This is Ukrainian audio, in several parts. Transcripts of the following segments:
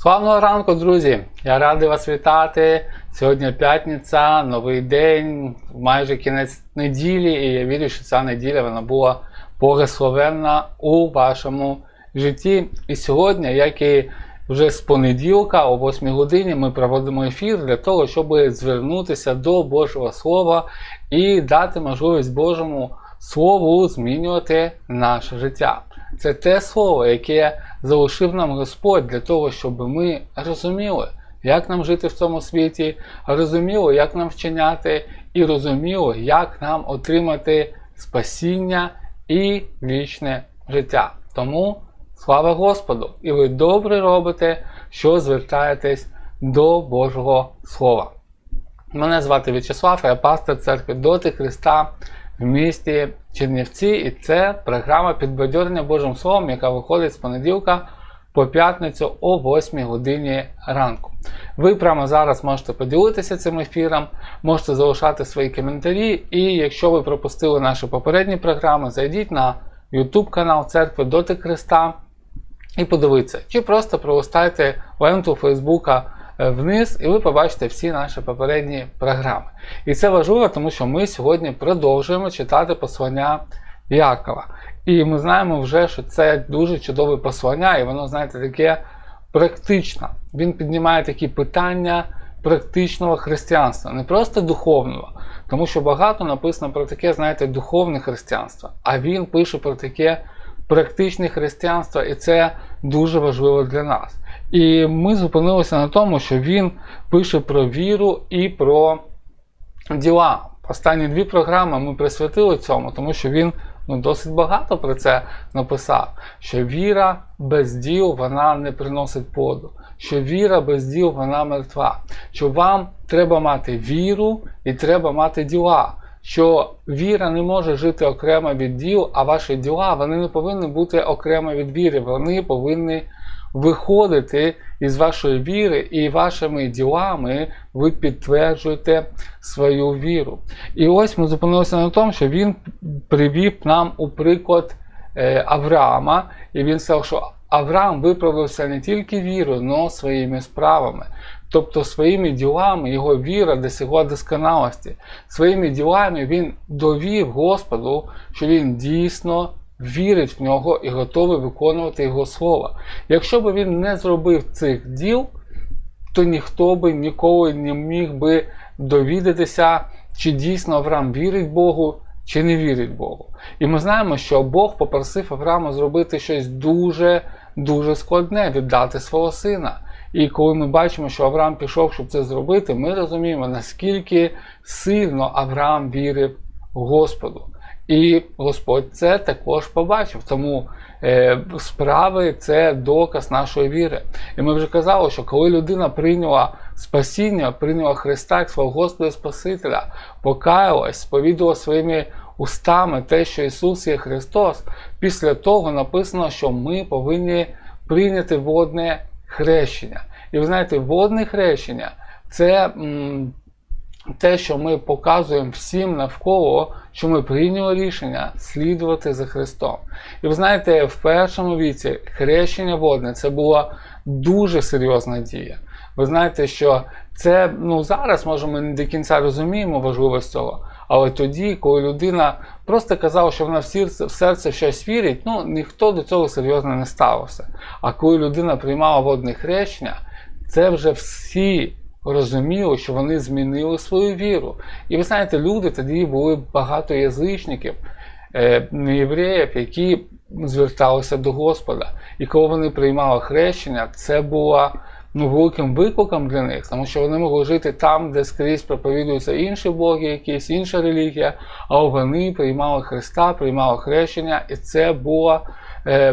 Славного ранку, друзі! Я радий вас вітати. Сьогодні п'ятниця, новий день, майже кінець неділі, і я вірю, що ця неділя вона була благословенна у вашому житті. І сьогодні, як і вже з понеділка, о 8 годині, ми проводимо ефір для того, щоб звернутися до Божого Слова і дати можливість Божому Слову змінювати наше життя. Це те слово, яке залишив нам Господь для того, щоб ми розуміли, як нам жити в цьому світі, розуміли, як нам вчиняти, і розуміли, як нам отримати спасіння і вічне життя. Тому слава Господу! І ви добре робите, що звертаєтесь до Божого Слова. Мене звати В'ячеслав, я пастор церкви Доти Христа в місті Чернівці, і це програма підбадьорення Божим Словом, яка виходить з понеділка по п'ятницю о 8 годині ранку. Ви прямо зараз можете поділитися цим ефіром, можете залишати свої коментарі, і якщо ви пропустили наші попередні програми, зайдіть на YouTube канал Церкви Доти Христа і подивіться, чи просто пролистайте ленту Фейсбука вниз, і ви побачите всі наші попередні програми. І це важливо, тому що ми сьогодні продовжуємо читати послання Якова. І ми знаємо вже, що це дуже чудове послання, і воно, знаєте, таке практичне. Він піднімає такі питання практичного християнства, не просто духовного. Тому що багато написано про таке, знаєте, духовне християнство. А він пише про таке практичне християнство, і це дуже важливо для нас. І ми зупинилися на тому, що він пише про віру і про діла. Останні дві програми ми присвятили цьому, тому що він ну, досить багато про це написав. Що віра без діл вона не приносить плоду, що віра без діл вона мертва. Що вам треба мати віру і треба мати діла. Що віра не може жити окремо від діл, а ваші діла вони не повинні бути окремо від віри. Вони повинні виходити із вашої віри, і вашими ділами ви підтверджуєте свою віру. І ось ми зупинилися на тому, що він привів нам у приклад е, Авраама, і він сказав, що Авраам виправився не тільки вірою, але своїми справами. Тобто своїми ділами його віра досягла досконалості. Своїми ділами він довів Господу, що він дійсно вірить в нього і готовий виконувати його слово. Якщо б він не зробив цих діл, то ніхто би ніколи не міг би довідатися, чи дійсно Авраам вірить Богу, чи не вірить Богу. І ми знаємо, що Бог попросив Авраама зробити щось дуже дуже складне віддати свого сина. І коли ми бачимо, що Авраам пішов, щоб це зробити, ми розуміємо, наскільки сильно Авраам вірив Господу. І Господь це також побачив. Тому е, справи це доказ нашої віри. І ми вже казали, що коли людина прийняла спасіння, прийняла Христа як свого Господа Спасителя, покаялась, сповідувала своїми устами те, що Ісус є Христос, після того написано, що ми повинні прийняти водне хрещення. І ви знаєте, водне хрещення це. М те, що ми показуємо всім навколо, що ми прийняли рішення слідувати за Христом. І ви знаєте, в першому віці хрещення водне це була дуже серйозна дія. Ви знаєте, що це ну зараз, може, ми не до кінця розуміємо важливість цього. Але тоді, коли людина просто казала, що вона в серце, в серце щось вірить, ну ніхто до цього серйозно не ставився. А коли людина приймала водне хрещення, це вже всі розуміли, що вони змінили свою віру. І ви знаєте, люди тоді були багато язичників, е, неєвреїв, які зверталися до Господа. І коли вони приймали хрещення, це було ну, великим викликом для них, тому що вони могли жити там, де скрізь проповідуються інші боги, якісь інша релігія, а вони приймали Христа, приймали хрещення, і це було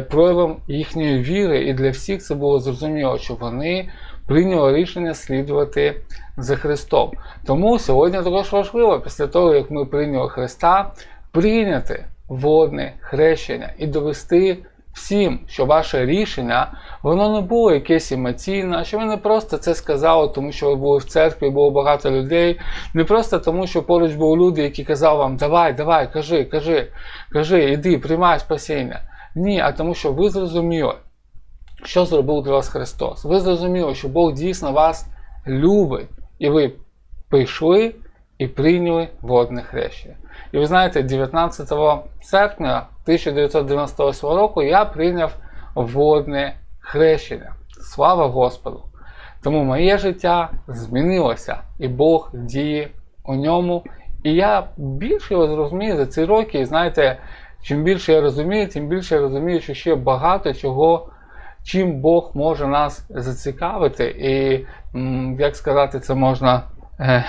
проявом їхньої віри. І для всіх це було зрозуміло, що вони прийняло рішення слідувати за Христом. Тому сьогодні також важливо, після того, як ми прийняли Христа, прийняти водне хрещення і довести всім, що ваше рішення воно не було якесь емоційне, що ви не просто це сказали, тому що ви були в церкві, було багато людей, не просто тому, що поруч були люди, які казали вам, давай, давай, кажи, кажи, кажи, іди, приймай спасіння. Ні, а тому, що ви зрозуміли, що зробив для вас Христос. Ви зрозуміли, що Бог дійсно вас любить, і ви прийшли і прийняли водне хрещення. І ви знаєте, 19 серпня 1998 року я прийняв водне хрещення. Слава Господу! Тому моє життя змінилося, і Бог діє у ньому. І я більше його зрозумію за ці роки. І знаєте, чим більше я розумію, тим більше я розумію, що ще багато чого, чим Бог може нас зацікавити. І, як сказати, це можна е,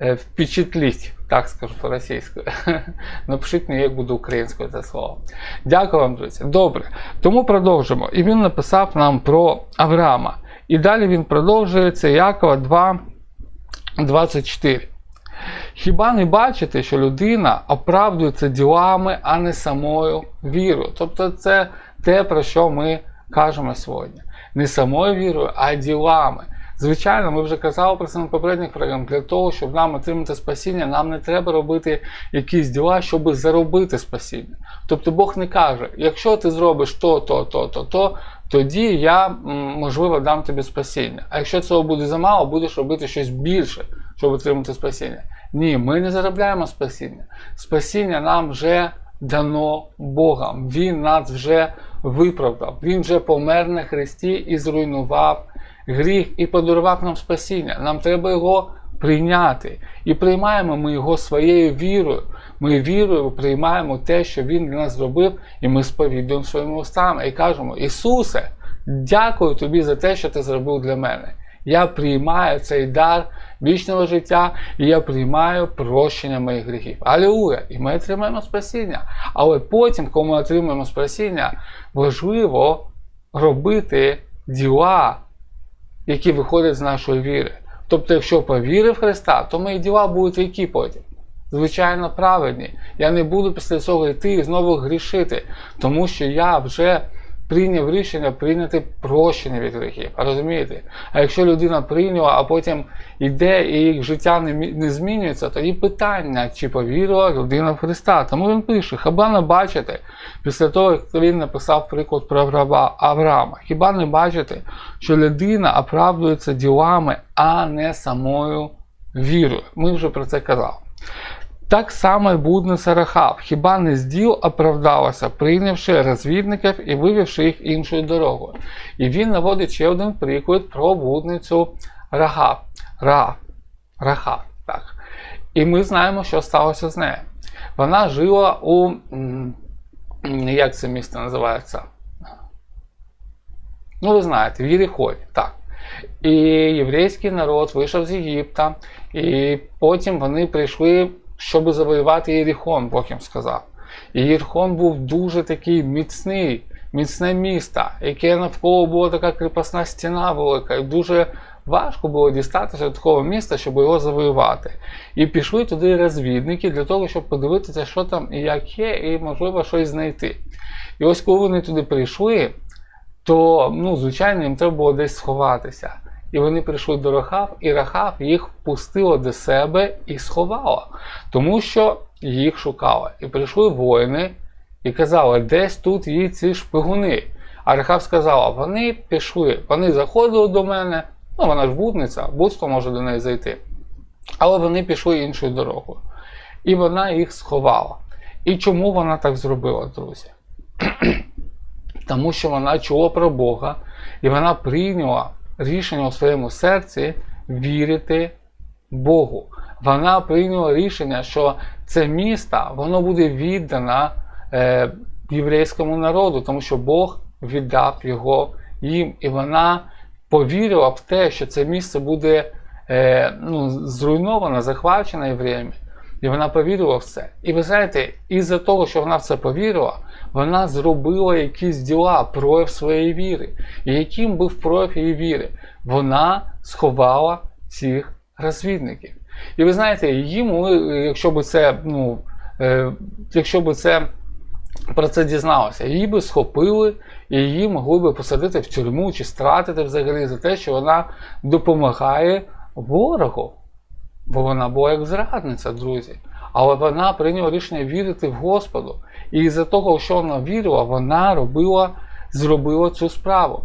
е, впечатліть, так скажу по-російською. Напишіть мені, як буде українською це слово. Дякую вам, друзі. Добре. Тому продовжимо. І він написав нам про Авраама. І далі він продовжує це Якова 2, 24. Хіба не бачите, що людина оправдується ділами, а не самою вірою? Тобто це те, про що ми кажемо сьогодні. Не самою вірою, а ділами. Звичайно, ми вже казали про це на попередніх програмах. Для того, щоб нам отримати спасіння, нам не треба робити якісь діла, щоб заробити спасіння. Тобто Бог не каже, якщо ти зробиш то, то, то, то, то, тоді я, можливо, дам тобі спасіння. А якщо цього буде замало, будеш робити щось більше, щоб отримати спасіння. Ні, ми не заробляємо спасіння. Спасіння нам вже дано Богом. Він нас вже виправдав. Він вже помер на Христі і зруйнував гріх і подарував нам спасіння. Нам треба його прийняти. І приймаємо ми його своєю вірою. Ми вірою приймаємо те, що Він для нас зробив, і ми сповідуємо своїми устами і кажемо: Ісусе, дякую тобі за те, що ти зробив для мене. Я приймаю цей дар вічного життя, і я приймаю прощення моїх гріхів. Алілуя! І ми отримаємо спасіння. Але потім, коли ми отримаємо спасіння, важливо робити діла, які виходять з нашої віри. Тобто, якщо повірив Христа, то мої діла будуть які потім? Звичайно, праведні. Я не буду після цього йти і знову грішити, тому що я вже прийняв рішення прийняти прощення від гріхів. Розумієте? А якщо людина прийняла, а потім йде і їх життя не, не змінюється, тоді питання, чи повірила людина в Христа. Тому він пише: хіба не бачите, після того, як він написав приклад про Авраама- Авраама, хіба не бачите, що людина оправдується ділами, а не самою вірою? Ми вже про це казали. Так само й блудниця Рахав, хіба не з діл оправдалася, прийнявши розвідників і вивівши їх іншою дорогою. І він наводить ще один приклад про блудницю Рахав. Ра, Рахав, так. І ми знаємо, що сталося з нею. Вона жила у. Як це місто називається? Ну, ви знаєте, в Єрихові, так. І єврейський народ вийшов з Єгипта, і потім вони прийшли, щоб завоювати Єрихон, Бог їм сказав. І Єрихон був дуже такий міцний, міцне місто, яке навколо була така кріпосна стіна велика, і дуже важко було дістатися до такого міста, щоб його завоювати. І пішли туди розвідники для того, щоб подивитися, що там і як є, і можливо щось знайти. І ось коли вони туди прийшли, то, ну, звичайно, їм треба було десь сховатися. І вони прийшли до Рахав, і Рахав їх впустила до себе і сховала, тому що їх шукала. І прийшли воїни і казали, десь тут є ці шпигуни. А Рахав сказала, вони пішли, вони заходили до мене, ну вона ж будниця, будь-хто може до неї зайти. Але вони пішли іншою дорогою. І вона їх сховала. І чому вона так зробила, друзі? Тому що вона чула про Бога, і вона прийняла рішення у своєму серці вірити Богу. Вона прийняла рішення, що це місто воно буде віддано е, єврейському народу, тому що Бог віддав його їм. І вона повірила в те, що це місце буде е, ну, зруйновано, захвачено євреями. І вона повірила в це. І ви знаєте, із-за того, що вона в це повірила, вона зробила якісь діла, прояв своєї віри. І яким був прояв її віри? Вона сховала цих розвідників. І ви знаєте, її якщо б це, ну, е, якщо б це про це дізналося, її би схопили і її могли би посадити в тюрму чи стратити взагалі за те, що вона допомагає ворогу. Бо вона була як зрадниця, друзі. Але вона прийняла рішення вірити в Господу. І з-за того, що вона вірила, вона робила зробило цю справу.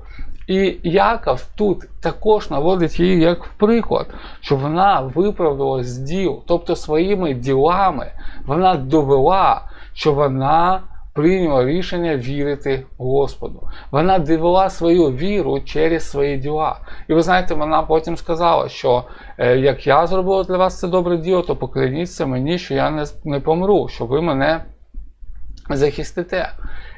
І Яков тут також наводить її як приклад, що вона виправдала з діл, тобто своїми ділами вона довела, що вона прийняла рішення вірити Господу. Вона довела свою віру через свої діла. І ви знаєте, вона потім сказала, що е, як я зробила для вас це добре діло, то покляніться мені, що я не, не помру, що ви мене захистите.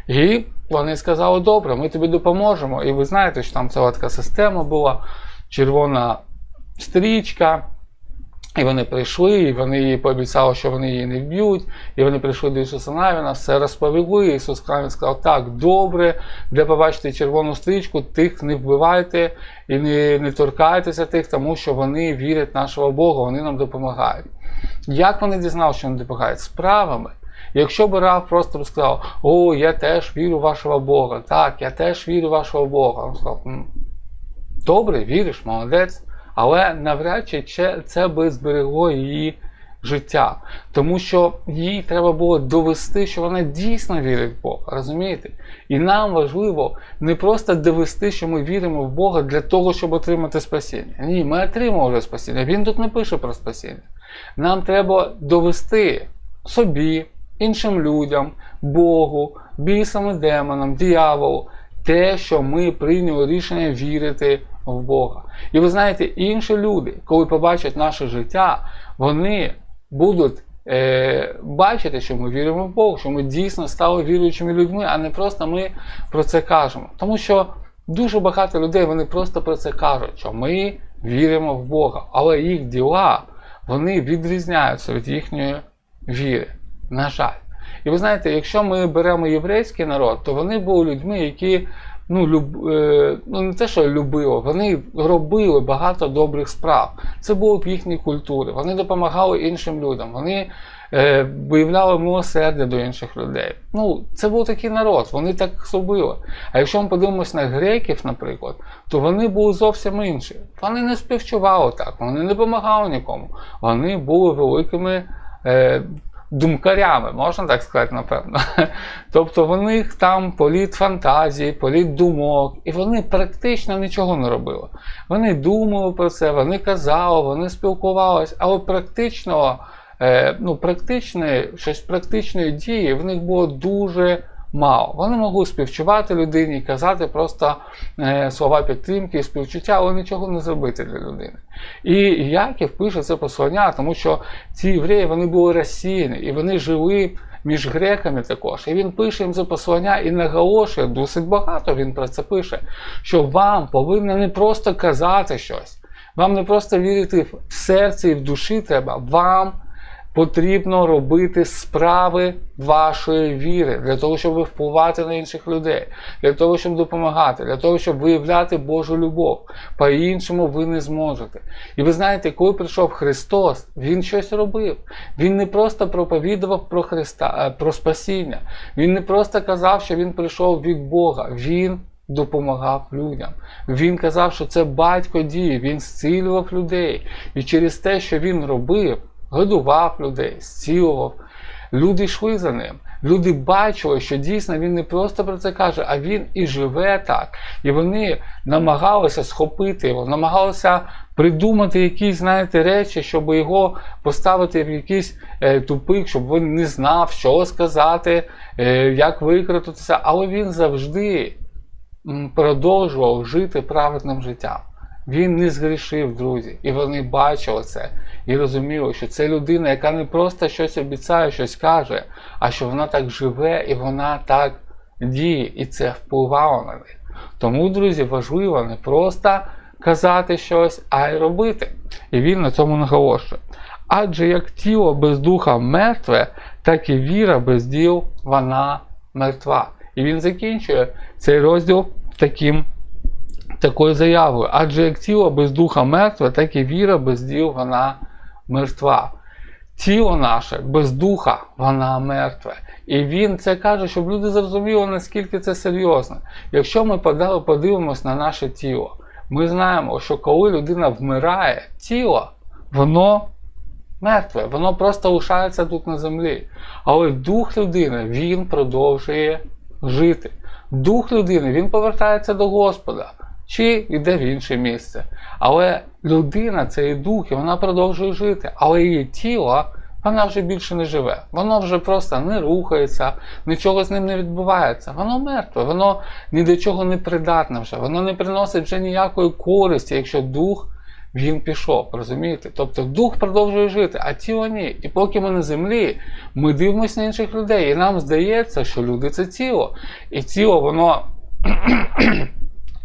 І вони сказали, добре, ми тобі допоможемо. І ви знаєте, що там ціла така система була, червона стрічка. І вони прийшли, і вони їй пообіцяли, що вони її не вб'ють. І вони прийшли до Ісуса Навіна, все розповіли. Ісус Навін сказав, так, добре, де побачите червону стрічку, тих не вбивайте і не, не торкайтеся тих, тому що вони вірять нашого Бога, вони нам допомагають. Як вони дізналися, що вони допомагають? Справами. Якщо б Рав просто б сказав, о, я теж вірю в вашого Бога, так, я теж вірю в вашого Бога. Він сказав, добре, віриш, молодець. Але навряд чи це- би зберегло її життя. Тому що їй треба було довести, що вона дійсно вірить в Бога. Розумієте? І нам важливо не просто довести, що ми віримо в Бога для того, щоб отримати спасіння. Ні, ми отримали вже спасіння. Він тут не пише про спасіння. Нам треба довести собі, іншим людям, Богу, бісам і демонам, дияволу, те, що ми прийняли рішення вірити в Бога. І ви знаєте, інші люди, коли побачать наше життя, вони будуть е, бачити, що ми віримо в Бога, що ми дійсно стали віруючими людьми, а не просто ми про це кажемо. Тому що дуже багато людей вони просто про це кажуть, що ми віримо в Бога, але їх діла вони відрізняються від їхньої віри. На жаль. І ви знаєте, якщо ми беремо єврейський народ, то вони були людьми, які ну, люб, е, ну не те, що любили, вони робили багато добрих справ. Це було в їхній культурі. Вони допомагали іншим людям, вони е, виявляли милосердя до інших людей. Ну, це був такий народ, вони так зробили. А якщо ми подивимося на греків, наприклад, то вони були зовсім інші. Вони не співчували так, вони не допомагали нікому. Вони були великими. Е, думкарями, можна так сказати, напевно. Тобто в них там політ фантазії, політ думок, і вони практично нічого не робили. Вони думали про це, вони казали, вони спілкувалися, але практично, е, ну, практичне, щось практичної дії в них було дуже мало. Вони могли співчувати людині казати просто е, слова підтримки співчуття, але нічого не зробити для людини. І Яків пише це послання, тому що ці євреї вони були розсіяні і вони жили. Між греками також. І він пише їм це послання і наголошує, досить багато він про це пише, що вам повинно не просто казати щось, вам не просто вірити в серці і в душі треба, вам потрібно робити справи вашої віри для того, щоб впливати на інших людей, для того, щоб допомагати, для того, щоб виявляти Божу любов. По-іншому ви не зможете. І ви знаєте, коли прийшов Христос, Він щось робив. Він не просто проповідував про Христа, е, про спасіння. Він не просто казав, що Він прийшов від Бога. Він допомагав людям. Він казав, що це батько дії, він зцілював людей. І через те, що він робив, годував людей, зцілував. Люди йшли за ним. Люди бачили, що дійсно він не просто про це каже, а він і живе так. І вони намагалися схопити його, намагалися придумати якісь, знаєте, речі, щоб його поставити в якийсь е, тупик, щоб він не знав, що сказати, е, як викрутитися. Але він завжди продовжував жити праведним життям. Він не згрішив, друзі, і вони бачили це і розуміли, що це людина, яка не просто щось обіцяє, щось каже, а що вона так живе і вона так діє, і це впливало на них. Тому, друзі, важливо не просто казати щось, а й робити. І він на цьому наголошує. Адже як тіло без духа мертве, так і віра без діл вона мертва. І він закінчує цей розділ таким такою заявою. Адже як тіло без духа мертве, так і віра без діл вона мертва. Тіло наше без духа, вона мертве. І він це каже, щоб люди зрозуміли, наскільки це серйозно. Якщо ми подивимось на наше тіло, ми знаємо, що коли людина вмирає, тіло, воно мертве, воно просто лишається тут на землі. Але дух людини, він продовжує жити. дух людини він повертається до Господа чи йде в інше місце. Але людина це і дух, і вона продовжує жити, але її тіло. Вона вже більше не живе, воно вже просто не рухається, нічого з ним не відбувається. Воно мертве, воно ні до чого не придатне вже, воно не приносить вже ніякої користі, якщо дух він пішов, розумієте? Тобто дух продовжує жити, а тіло ні. І поки ми на землі, ми дивимося на інших людей, і нам здається, що люди це тіло. І тіло воно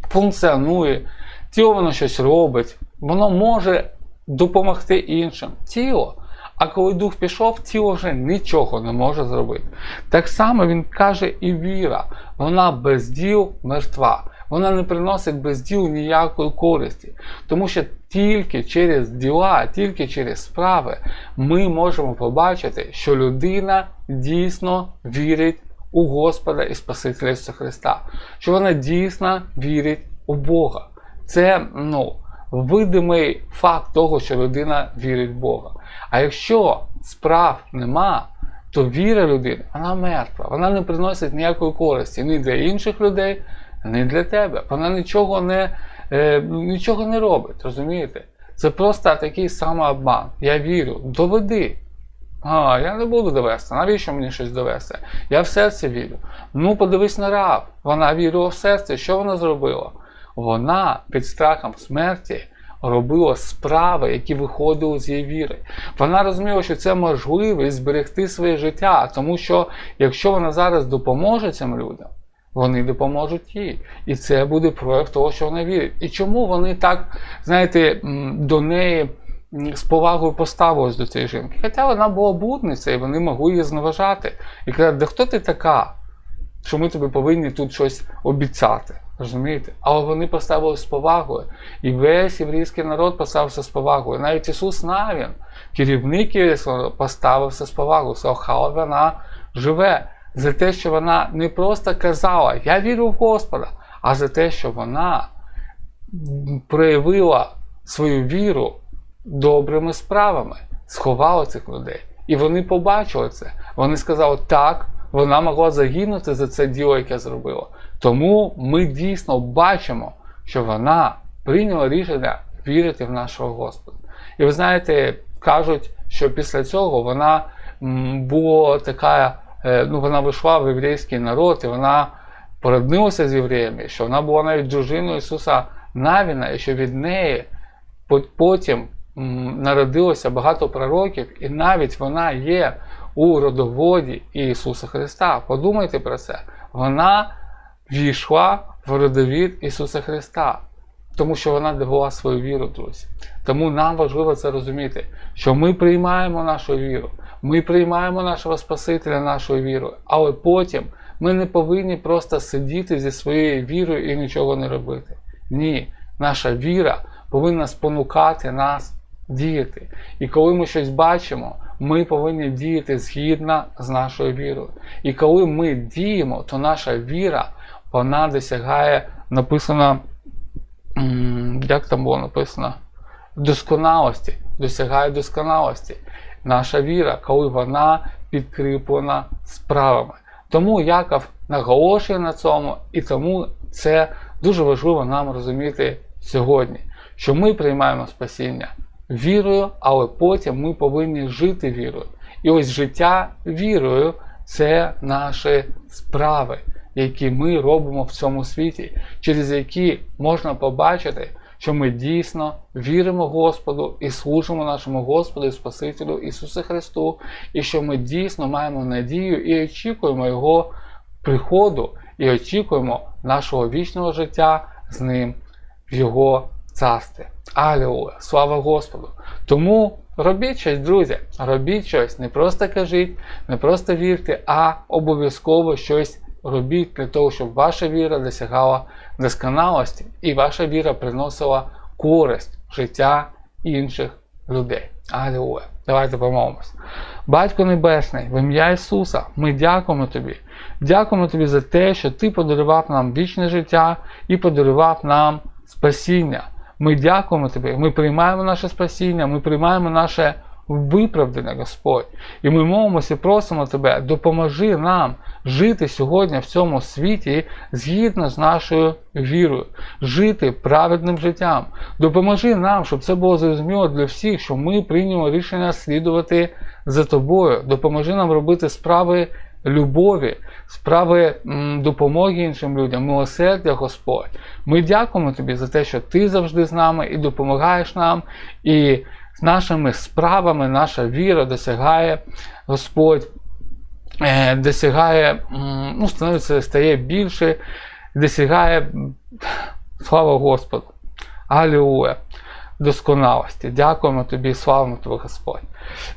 функціонує, тіло воно щось робить, воно може допомогти іншим. Тіло. А коли дух пішов, тіло вже нічого не може зробити. Так само він каже і віра, вона без діл мертва. Вона не приносить без діл ніякої користі. Тому що тільки через діла, тільки через справи ми можемо побачити, що людина дійсно вірить у Господа і Спасителя Ісуса Христа, що вона дійсно вірить у Бога. Це ну, видимий факт того, що людина вірить в Бога. А якщо справ нема, то віра людини вона мертва, вона не приносить ніякої користі ні для інших людей, ні для тебе. Вона нічого не, е, нічого не робить, розумієте? Це просто такий самообман. Я вірю, доведи. А, я не буду довести. Навіщо мені щось довести? Я в серці вірю. Ну, подивись на раб. Вона вірила в серці. Що вона зробила? Вона під страхом смерті робила справи, які виходили з її віри. Вона розуміла, що це можливість зберегти своє життя, тому що якщо вона зараз допоможе цим людям, вони допоможуть їй. І це буде прояв того, що вона вірить. І чому вони так, знаєте, до неї з повагою поставились до цієї жінки? Хоча вона була блудниця, і вони могли її зневажати. І казати, да хто ти така? Що ми тобі повинні тут щось обіцяти. Розумієте? Але вони поставили з повагою. І весь єврейський народ поставився з повагою. Навіть Ісус Навін, керівник єврейського поставився з повагою. Хай вона живе за те, що вона не просто казала Я вірю в Господа, а за те, що вона проявила свою віру добрими справами, сховала цих людей. І вони побачили це. Вони сказали, так, вона могла загинути за це діло, яке зробила. Тому ми дійсно бачимо, що вона прийняла рішення вірити в нашого Господа. І ви знаєте, кажуть, що після цього вона була така, е, ну вона вийшла в єврейський народ, і вона породнилася з євреями, що вона була навіть дружиною Ісуса Навіна, і що від неї по- потім народилося багато пророків, і навіть вона є у родоводі Ісуса Христа. Подумайте про це. Вона війшла в родовід Ісуса Христа, тому що вона довела свою віру, друзі. Тому нам важливо це розуміти, що ми приймаємо нашу віру, ми приймаємо нашого Спасителя нашою вірою, але потім ми не повинні просто сидіти зі своєю вірою і нічого не робити. Ні, наша віра повинна спонукати нас діяти. І коли ми щось бачимо, ми повинні діяти згідно з нашою вірою. І коли ми діємо, то наша віра вона досягає, написано, як там було написано, досконалості, досягає досконалості. Наша віра, коли вона підкріплена справами. Тому Яков наголошує на цьому, і тому це дуже важливо нам розуміти сьогодні, що ми приймаємо спасіння вірою, але потім ми повинні жити вірою. І ось життя вірою це наші справи, які ми робимо в цьому світі, через які можна побачити, що ми дійсно віримо Господу і служимо нашому Господу і Спасителю Ісусу Христу, і що ми дійсно маємо надію і очікуємо Його приходу, і очікуємо нашого вічного життя з Ним в Його царстві. Алілуя! Слава Господу! Тому робіть щось, друзі, робіть щось, не просто кажіть, не просто вірте, а обов'язково щось робіть для того, щоб ваша віра досягала досконалості і ваша віра приносила користь життя інших людей. Алілуя! Давайте помолимось. Батько Небесний, в ім'я Ісуса, ми дякуємо Тобі. Дякуємо Тобі за те, що Ти подарував нам вічне життя і подарував нам спасіння. Ми дякуємо Тобі, ми приймаємо наше спасіння, ми приймаємо наше виправдання, Господь. І ми мовимося просимо Тебе, допоможи нам жити сьогодні в цьому світі згідно з нашою вірою, жити праведним життям. Допоможи нам, щоб це було зрозуміло для всіх, що ми прийняли рішення слідувати за тобою. Допоможи нам робити справи любові, справи допомоги іншим людям, милосердя, Господь. Ми дякуємо тобі за те, що ти завжди з нами і допомагаєш нам. І з нашими справами наша віра досягає Господь, е, досягає, ну, становиться, стає більше, досягає, слава Господу. Алілуя. Досконалості. Дякуємо тобі, славимо тебе, Господь.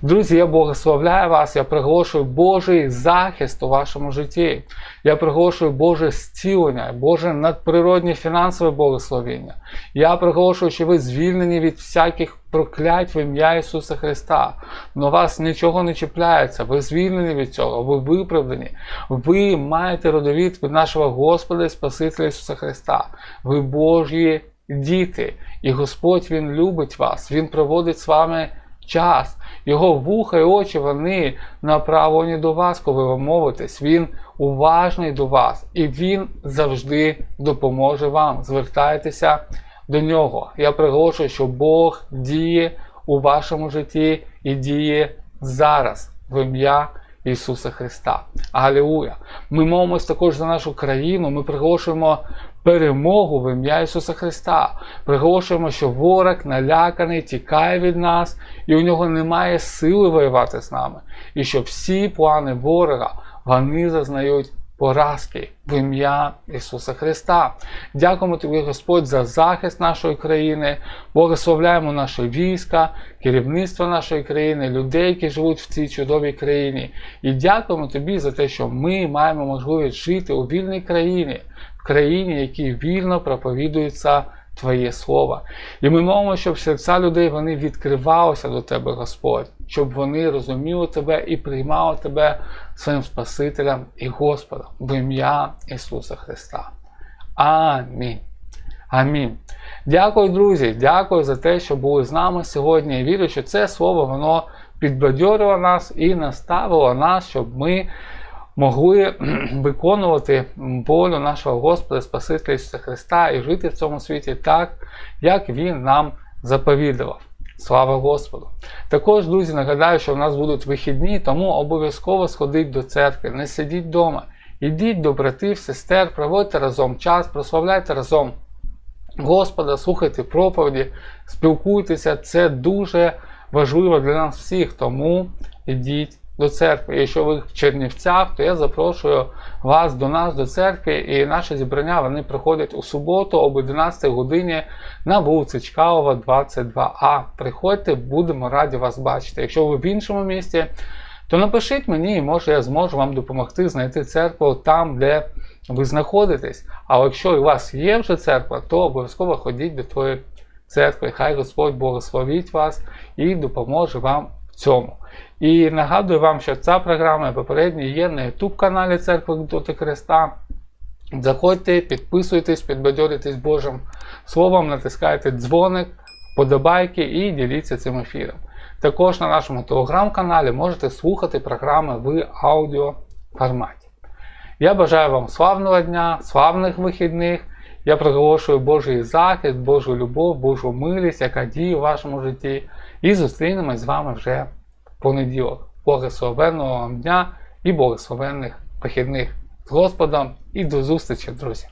Друзі, я благословляю вас, я приголошую Божий захист у вашому житті. Я приголошую Боже зцілення, Боже надприродні фінансове благословення. Я приголошую, що ви звільнені від всяких проклять в ім'я Ісуса Христа. Но вас нічого не чіпляється, ви звільнені від цього, ви виправдані. Ви маєте родовід від нашого Господа і Спасителя Ісуса Христа. Ви Божі діти. І Господь Він любить вас, Він проводить з вами час. Його вуха і очі вони направлені до вас, коли ви мовитесь. Він уважний до вас, і Він завжди допоможе вам. Звертайтеся до нього. Я приголошую, що Бог діє у вашому житті і діє зараз в ім'я Ісуса Христа. Алілуя! Ми молимось також за нашу країну. Ми приголошуємо перемогу в ім'я Ісуса Христа. Приголошуємо, що ворог наляканий, тікає від нас, і у нього немає сили воювати з нами. І що всі плани ворога вони зазнають поразки в ім'я Ісуса Христа. Дякуємо тобі, Господь, за захист нашої країни. Благословляємо наше війська, керівництво нашої країни, людей, які живуть в цій чудовій країні. І дякуємо тобі за те, що ми маємо можливість жити у вільній країні, в країні, якій вільно проповідується Твоє Слово. І ми молимо, щоб серця людей вони відкривалися до Тебе, Господь, щоб вони розуміли Тебе і приймали Тебе своїм Спасителем і Господом в ім'я Ісуса Христа. Амінь. Амінь. Дякую, друзі. Дякую за те, що були з нами сьогодні. Я вірю, що це слово воно підбадьорило нас і наставило нас, щоб ми могли виконувати волю нашого Господа Спасителя Ісуса Христа і жити в цьому світі так, як Він нам заповідував. Слава Господу! Також, друзі, нагадаю, що в нас будуть вихідні, тому обов'язково сходіть до церкви, не сидіть вдома. Ідіть до братів, сестер, проводьте разом час, прославляйте разом Господа, слухайте проповіді, спілкуйтеся. Це дуже важливо для нас всіх, тому ідіть до церкви. Якщо ви в Чернівцях, то я запрошую вас до нас до церкви. І наші зібрання вони проходять у суботу об 11 годині на вулиці Чкалова, 22А. Приходьте, будемо раді вас бачити. Якщо ви в іншому місті, то напишіть мені, і може я зможу вам допомогти знайти церкву там, де ви знаходитесь. А якщо у вас є вже церква, то обов'язково ходіть до тої церкви. Хай Господь благословить вас і допоможе вам цьому. І нагадую вам, що ця програма попередня є на YouTube каналі Церкви Доти Христа. Заходьте, підписуйтесь, підбадьоритесь Божим Словом, натискайте дзвоник, вподобайки і діліться цим ефіром. Також на нашому телеграм-каналі можете слухати програми в аудіоформаті. Я бажаю вам славного дня, славних вихідних. Я приголошую Божий захист, Божу любов, Божу милість, яка діє в вашому житті. І зустрінемось з вами вже в понеділок. Благословенного вам дня і благословенних вихідних з Господом. І до зустрічі, друзі!